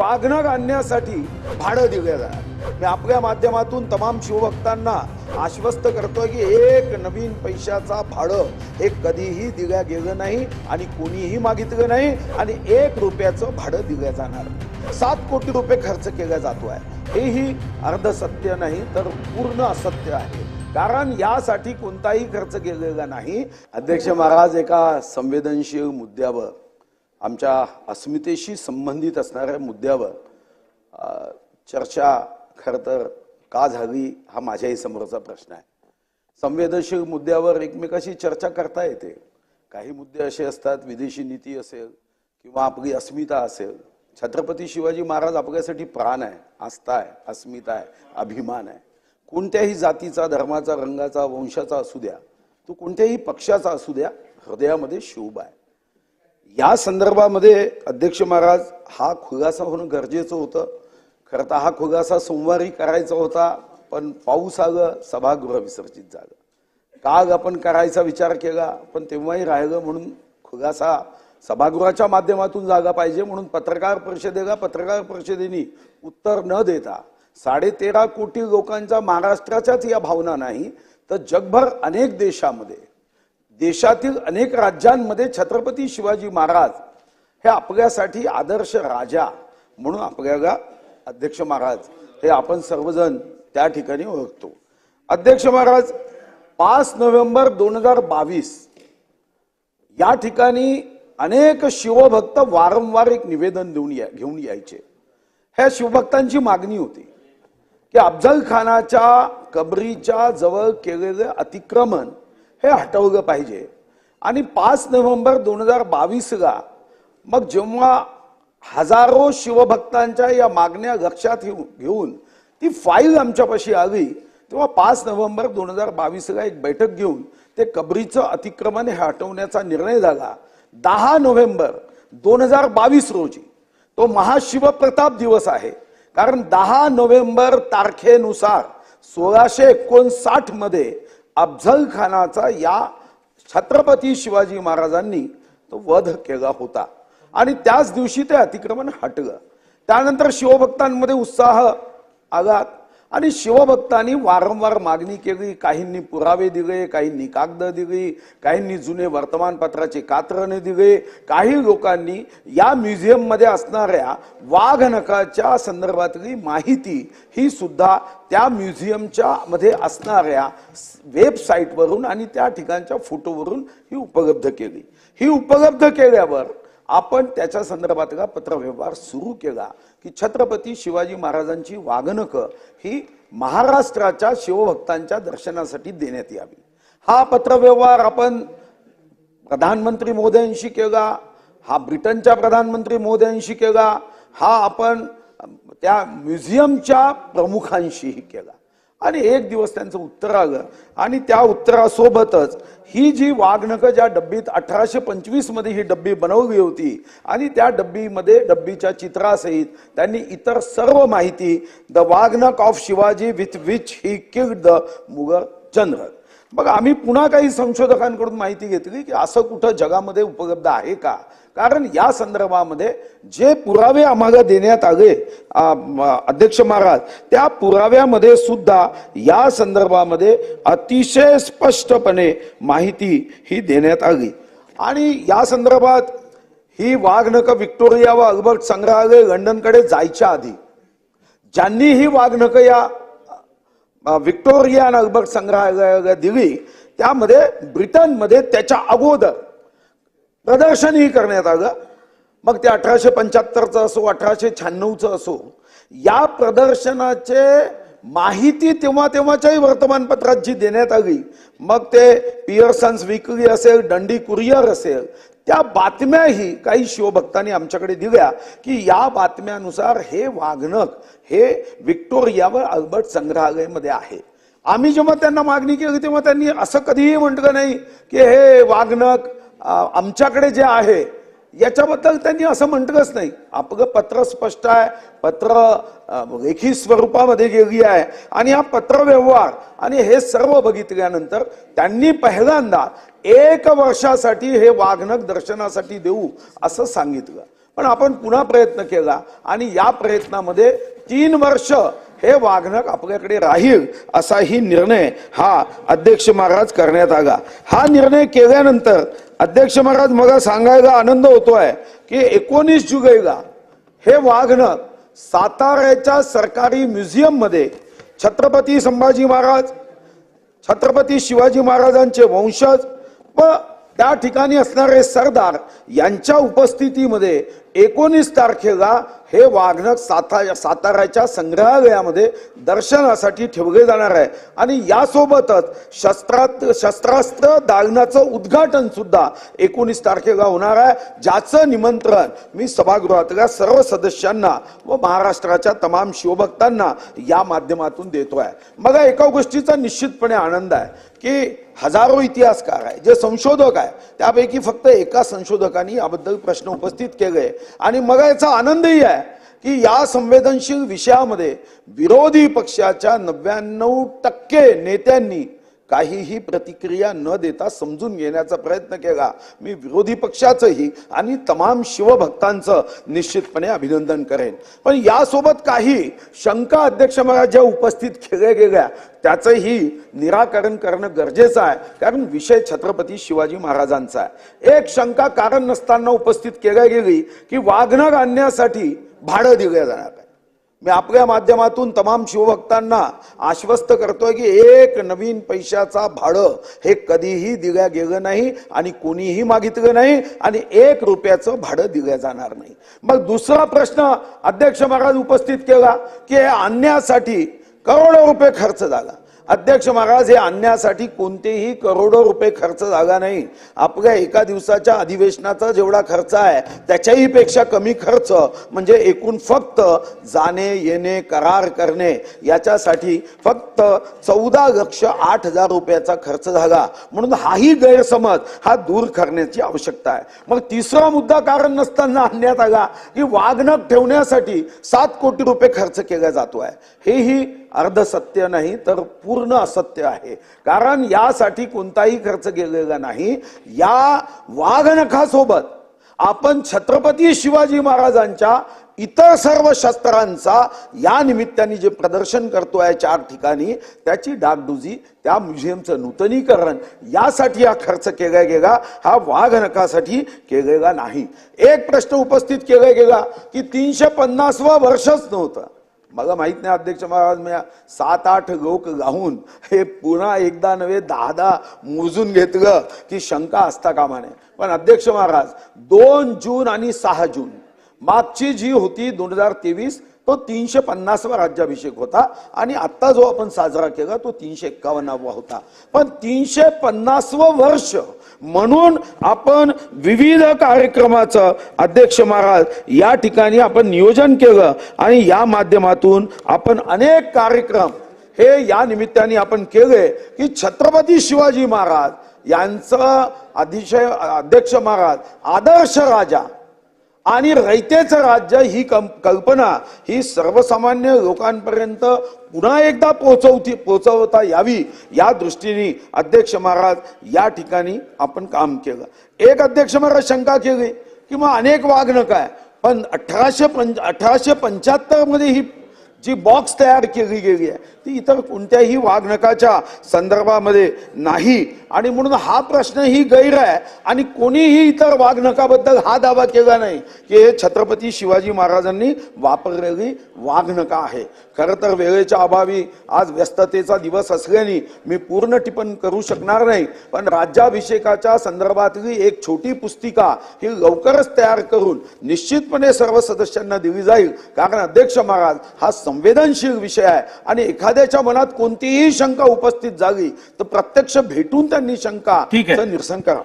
वागणं आणण्यासाठी भाडं दिलं जाणार. मी आपल्या माध्यमातून तमाम शिवभक्तांना आश्वस्त करतोय की एक नवीन पैशाचा भाडं हे कधीही दिल्या गेलं नाही आणि कोणीही मागितलं नाही आणि एक रुपयाचं भाडं दिलं जाणार. सात कोटी रुपये खर्च केला जातो आहे हेही अर्धसत्य नाही तर पूर्ण असत्य आहे. कारण यासाठी कोणताही खर्च केलेला नाही. अध्यक्ष महाराज एका संवेदनशील मुद्द्यावर आमच्या अस्मितेशी संबंधित असणाऱ्या मुद्द्यावर चर्चा खरं तर का झाली हा माझ्याही समोरचा प्रश्न आहे. संवेदनशील मुद्द्यावर एकमेकाशी चर्चा करता येते. काही मुद्दे असे असतात विदेशी नीती असेल किंवा आपली अस्मिता असेल. छत्रपती शिवाजी महाराज आपल्यासाठी प्राण आहे आस्था आहे अस्मिता आहे अभिमान आहे. कोणत्याही जातीचा धर्माचा रंगाचा वंशाचा असू द्या तो कोणत्याही पक्षाचा असू द्या हृदयामध्ये शोभ आहे. या संदर्भामध्ये अध्यक्ष महाराज हा खुलासा होणं गरजेचं होतं. खरं तर हा खुलासा सोमवारी करायचा होता पण पाऊस आलं सभागृह विसर्जित झालं. काल आपण करायचा विचार केला पण तेव्हाही राहिलं म्हणून खुलासा सभागृहाच्या माध्यमातून जागा पाहिजे म्हणून पत्रकार परिषदेला पत्रकार परिषदेने उत्तर न देता साडेतेरा कोटी लोकांच्या महाराष्ट्राच्याच या भावना नाही तर जगभर अनेक देशामध्ये देशातील अनेक राज्यांमध्ये छत्रपती शिवाजी महाराज हे आपल्यासाठी आदर्श राजा म्हणून आपल्याला अध्यक्ष महाराज हे आपण सर्वजण त्या ठिकाणी ओळखतो. अध्यक्ष महाराज पाच नोव्हेंबर दोन हजार बावीस या ठिकाणी अनेक शिवभक्त वारंवार एक निवेदन देऊन या घेऊन यायचे. ह्या शिवभक्तांची मागणी होती की अफजल खानाच्या कबरीच्या जवळ केलेलं अतिक्रमण हे हटवलं पाहिजे. आणि पाच नोव्हेंबर दोन हजार बावीसला मग जेव्हा हजारो शिवभक्तांच्या या मागण्या लक्षात घेऊन घेऊन ती फाईल आमच्यापाशी आली तेव्हा पाच नोव्हेंबर दोन हजार बावीसला एक बैठक घेऊन ते कबरीचं अतिक्रमण हे हटवण्याचा निर्णय झाला. दहा नोव्हेंबर दोन हजार बावीस रोजी तो महाशिवप्रताप दिवस आहे. कारण दहा नोव्हेंबर तारखेनुसार सोळाशे एकोणसाठमध्ये अफझल खानाचा या छत्रपती शिवाजी महाराजांनी तो वध केला होता. आणि त्याच दिवशी ते अतिक्रमण हटलं. त्यानंतर शिवभक्तांमध्ये उत्साह आला. आणि शिवभक्तांनी वारंवार मागणी केली काहींनी पुरावे दिले काहींनी कागद दिली काहींनी जुने वर्तमानपत्राचे कात्रणे दिले. काही लोकांनी या म्युझियममध्ये असणाऱ्या वाघनकाच्या संदर्भातली माहिती ही सुद्धा त्या म्युझियमच्या मध्ये असणाऱ्या वेबसाईटवरून आणि त्या ठिकाणच्या फोटोवरून ही उपलब्ध केली. ही उपलब्ध केल्यावर आपण त्याच्या संदर्भात का पत्रव्यवहार सुरू केला की छत्रपती शिवाजी महाराजांची वागणकं ही महाराष्ट्राच्या शिवभक्तांच्या दर्शनासाठी देण्यात यावी. हा पत्रव्यवहार आपण प्रधानमंत्री मोदयांशी केला हा ब्रिटनच्या प्रधानमंत्री मोदयांशी केला हा आपण त्या म्युझियमच्या प्रमुखांशीही केला. आणि एक दिवस त्यांचं उत्तर आलं. आणि त्या उत्तरासोबतच ही जी वाघनकं ज्या डब्बीत अठराशे पंचवीसमध्ये ही डब्बी बनवली होती आणि त्या डब्बीमध्ये डब्बीच्या चित्रासहित त्यांनी इतर सर्व माहिती the waghnakh of Shivaji with which he killed the Mughal general बघा आम्ही पुन्हा काही संशोधकांकडून माहिती घेतली की असं कुठं जगामध्ये उपलब्ध आहे का? कारण या संदर्भामध्ये जे पुरावे आम्हाला देण्यात आले अध्यक्ष महाराज त्या पुराव्यामध्ये सुद्धा या संदर्भामध्ये अतिशय स्पष्टपणे माहिती ही देण्यात आली. आणि या संदर्भात ही वाघनकं विक्टोरिया व अल्बर्ट संग्रहालय लंडनकडे जायच्या आधी ज्यांनी ही वाघनक या व्हिक्टोरिया विक्टोरिया आणि अल्बर्ट संग्रहालयाला दिली त्यामध्ये ब्रिटनमध्ये त्याच्या अगोदर प्रदर्शनही करण्यात आलं. मग ते अठराशे पंच्याहत्तरचं असो अठराशे शहाण्णवचं असो या प्रदर्शनाचे माहिती तेव्हा तेव्हाच्याही वर्तमानपत्रात जी देण्यात आली मग ते पियर्सन्स विकली असेल दंडी कुरियर असेल त्या बातम्याही काही शिवभक्तांनी आमच्याकडे दिल्या की या बातम्यानुसार हे वाघनक हे विक्टोरियावर व अल्बर्ट संग्रहालयमध्ये आहे. आम्ही जेव्हा त्यांना मागणी केली तेव्हा त्यांनी असं कधीही म्हटलं नाही की हे वाघनक आमच्याकडे जे आहे याच्याबद्दल त्यांनी असं म्हटलंच नाही. आपलं पत्र स्पष्ट आहे पत्र लेखी स्वरूपामध्ये गेली आहे. आणि हा पत्र व्यवहार आणि हे सर्व बघितल्यानंतर त्यांनी पहिल्यांदा एक वर्षासाठी हे वाघनक दर्शनासाठी देऊ असं सांगितलं. पण आपण पुन्हा प्रयत्न केला आणि या प्रयत्नामध्ये तीन वर्ष हे वाघनक आपल्याकडे राहील असाही निर्णय हा अध्यक्ष महाराज करण्यात आला. हा निर्णय केल्यानंतर अध्यक्ष महाराज मला सांगायला आनंद होतोय की एकोणीस जुलैला हे वाघणं साताऱ्याच्या सरकारी म्युझियममध्ये छत्रपती संभाजी महाराज छत्रपती शिवाजी महाराजांचे वंशज व त्या ठिकाणी असणारे सरदार यांच्या उपस्थितीमध्ये एकोणीस तारखेला हे वाघनक साता साताऱ्याच्या संग्रहालयामध्ये दर्शनासाठी ठेवले जाणार आहे. आणि यासोबतच शस्त्रात शस्त्रास्त्र दालनाचं उद्घाटन सुद्धा एकोणीस तारखेला होणार आहे ज्याचं निमंत्रण मी सभागृहातल्या सर्व सदस्यांना व महाराष्ट्राच्या तमाम शिवभक्तांना या माध्यमातून देतो आहे मला एका गोष्टीचा निश्चितपणे आनंद आहे. की हजारो इतिहासकार आहे जे संशोधक आहे त्यापैकी फक्त एका संशोधकांनी याबद्दल प्रश्न उपस्थित केले. आणि मग याचा आनंदही आहे की या संवेदनशील विषयामध्ये विरोधी पक्षाच्या नव्याण्णव टक्के नेत्यांनी काहीही प्रतिक्रिया न देता समजून घेण्याचा प्रयत्न केला. मी विरोधी पक्षाचंही आणि तमाम शिवभक्तांचं निश्चितपणे अभिनंदन करेन. पण यासोबत काही शंका अध्यक्ष महाराज ज्या उपस्थित केल्या गेल्या. त्याचंही निराकरण करणं गरजेचं आहे. कारण विषय छत्रपती शिवाजी महाराजांचा आहे. एक शंका कारण नसताना उपस्थित केल्या गेली की वाघनग आणण्यासाठी भाडं दिलं जाणार. मी आपल्या माध्यमातून तमाम शिवभक्तांना आश्वस्त करतोय की एक नवीन पैशाचा भाडं हे कधीही दिल्या गेलं नाही आणि कोणीही मागितलं नाही आणि एक रुपयाचं भाडं दिलं जाणार नाही. मग दुसरा प्रश्न अध्यक्ष महाराज उपस्थित केला की हे आणण्यासाठी करोडो रुपये खर्च झाला. अध्यक्ष महाराज हे आणण्यासाठी कोणतेही करोडो रुपये खर्च झाला नाही. आपल्या एका दिवसाच्या अधिवेशनाचा जेवढा खर्च आहे त्याच्याही पेक्षा कमी खर्च म्हणजे एकूण फक्त जाणे येणे करार करणे याच्यासाठी फक्त चौदा लक्ष आठ हजार रुपयाचा खर्च झाला. म्हणून हाही गैरसमज हा दूर करण्याची आवश्यकता आहे. मग तिसरा मुद्दा कारण नसताना आणण्यात आला की वागणक ठेवण्यासाठी सात कोटी रुपये खर्च केला जातो आहे. हेही अर्ध सत्य नाही तर पूर्ण असत्य आहे. कारण यासाठी कोणताही खर्च केलेला नाही. या वाघनखासोबत आपण छत्रपती शिवाजी महाराजांच्या इतर सर्व शस्त्रांचा या निमित्ताने जे प्रदर्शन करतोय चार ठिकाणी त्याची डागडुजी त्या म्युझियमचं नूतनीकरण यासाठी हा खर्च केला गेला. हा वाघनखासाठी केलेला नाही. एक प्रश्न उपस्थित केला गेला की तीनशे पन्नासवा वर्षच नव्हतं. मला माहीत नाही अध्यक्ष महाराज मी सात आठ लोक गाऊन हे पुन्हा एकदा नव्हे दहा दहा मोजून घेतलं की शंका असता कामा नये पण अध्यक्ष महाराज दोन जून आणि सहा जून मागची जी होती दोन हजार तेवीस तो तीनशे पन्नासवा राज्याभिषेक होता आणि आता जो आपण साजरा केला तो तीनशे एक्कावन्नावा होता. पण तीनशे पन्नासवं वर्ष म्हणून आपण विविध कार्यक्रमाचं अध्यक्ष महाराज या ठिकाणी आपण नियोजन केलं आणि या माध्यमातून आपण अनेक कार्यक्रम हे या निमित्ताने आपण केले की छत्रपती शिवाजी महाराज यांचं अतिशय अध्यक्ष महाराज आदर्श राजा आणि रयतेचं राज्य ही कं- कल्पना ही सर्वसामान्य लोकांपर्यंत पुन्हा एकदा पोहोचवती पोहोचवता यावी या दृष्टीने अध्यक्ष महाराज या ठिकाणी आपण काम केलं. एक अध्यक्ष महाराज शंका केली की मग अनेक वाघनक आहे. पण अठराशे पंच अठराशे पंच्याहत्तरमध्ये ही जी बॉक्स तयार केली गेली आहे ती इतर कोणत्याही वाघनकाच्या संदर्भामध्ये नाही. आणि म्हणून हा प्रश्न ही गैर आहे. आणि कोणीही इतर वाघनकाबद्दल हा दावा केला नाही की हे छत्रपती शिवाजी महाराजांनी वापरलेली वाघनका आहे. खरं तर वेळेच्या अभावी आज व्यस्ततेचा दिवस असल्याने मी पूर्ण टिपण करू शकणार नाही पण राज्याभिषेकाच्या संदर्भातली एक छोटी पुस्तिका ही लवकरच तयार करून निश्चितपणे सर्व सदस्यांना दिली जाईल. कारण अध्यक्ष महाराज हा संवेदनशील विषय आहे आणि एखाद्याच्या मनात कोणतीही शंका उपस्थित झाली तर प्रत्यक्ष भेटून त्या शंका ठीक. निरसन करा